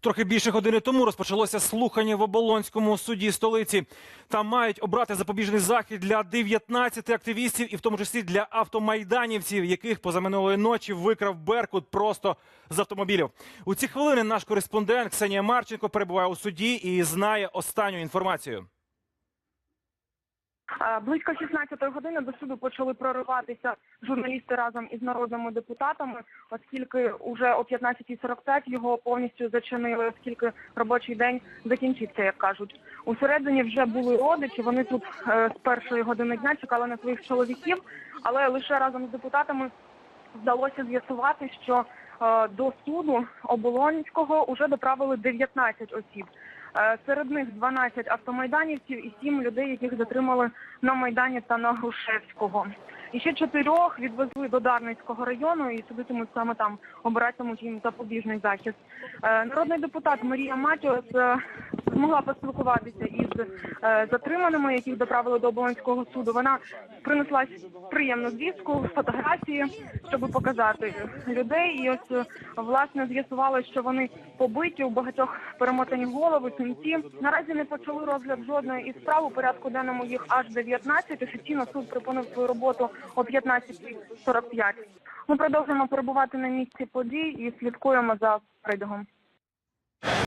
Трохи більше години тому розпочалося слухання в оболонському суді столиці. Там мають обрати запобіжний захід для 19 активістів, і в тому числі для автомайданівців, яких позаминулої ночі викрав Беркут просто з автомобілів. У ці хвилини наш кореспондент Ксенія Марченко перебуває у суді і знає останню інформацію. Близько 16 години до суду почали прориватися журналісти разом із народними депутатами, оскільки уже о 15.45 його повністю зачинили, оскільки робочий день закінчився, як кажуть. Усередині вже були родичі. Вони тут е, з першої години дня чекали на своїх чоловіків, але лише разом з депутатами вдалося з'ясувати, що е, до суду Оболонського вже доправили 19 осіб. Е, Серед них 12 автомайданівців і 7 людей, яких затримали на Майдані та на Грушевського. І ще чотирьох відвезли до Дарницького району і судитимуть саме там, обиратимуть їм запобіжний захист. Е, Народний депутат Марія Матіос е, змогла поспілкуватися із затриманими, яких доправили до Оболонського суду. Вона принесла приємну звістку, фотографії, щоб показати людей. І ось власне з'ясували, що вони побиті у багатьох перемотані голови, кінці. Наразі не почали розгляд жодної із справ. У порядку денному їх аж 19. Офіційно суд припинив свою роботу о 15.45. Ми продовжуємо перебувати на місці подій і слідкуємо за перебігом.